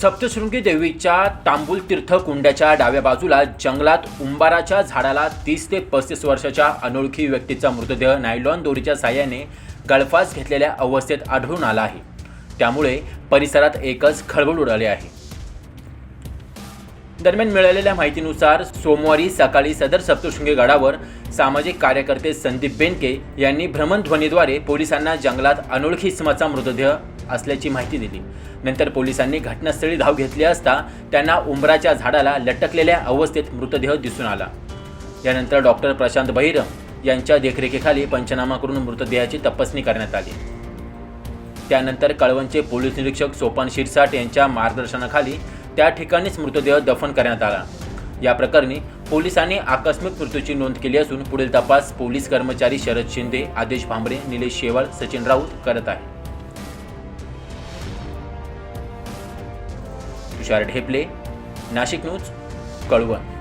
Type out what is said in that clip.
सप्तशृंगी देवीच्या तांबूल तीर्थकुंडाच्या डाव्या बाजूला जंगलात उंबाराच्या झाडाला तीस ते पस्तीस वर्षाच्या अनोळखी व्यक्तीचा मृतदेह नायलॉन दोरीच्या साह्याने गळफास घेतलेल्या अवस्थेत आढळून आला आहे. त्यामुळे परिसरात एकच खळबळ उडाली आहे. दरम्यान मिळालेल्या माहितीनुसार सोमवारी सकाळी सदर सप्तशृंगी गडावर सामाजिक कार्यकर्ते संदीप बेनके यांनी भ्रमणध्वनीद्वारे पोलिसांना जंगलात अनोळखी इसमाचा मृतदेह असल्याची माहिती दिली. नंतर पोलिसांनी घटनास्थळी धाव घेतली असता त्यांना उंबराच्या झाडाला लटकलेल्या अवस्थेत मृतदेह दिसून आला. यानंतर डॉक्टर प्रशांत बहिर यांच्या देखरेखीखाली पंचनामा करून मृतदेहाची तपासणी करण्यात आली. त्यानंतर कळवणचे पोलीस निरीक्षक सोपान शिरसाट यांच्या मार्गदर्शनाखाली त्या ठिकाणीच मृतदेह दफन करण्यात आला. या प्रकरणी पोलिसांनी आकस्मिक मृत्यूची नोंद केली असून पुढील तपास पोलीस कर्मचारी शरद शिंदे आदेश भांबरे निलेश शेवाळ सचिन राऊत करत आहे तुषार ढेपले नाशिक न्यूज कळवण.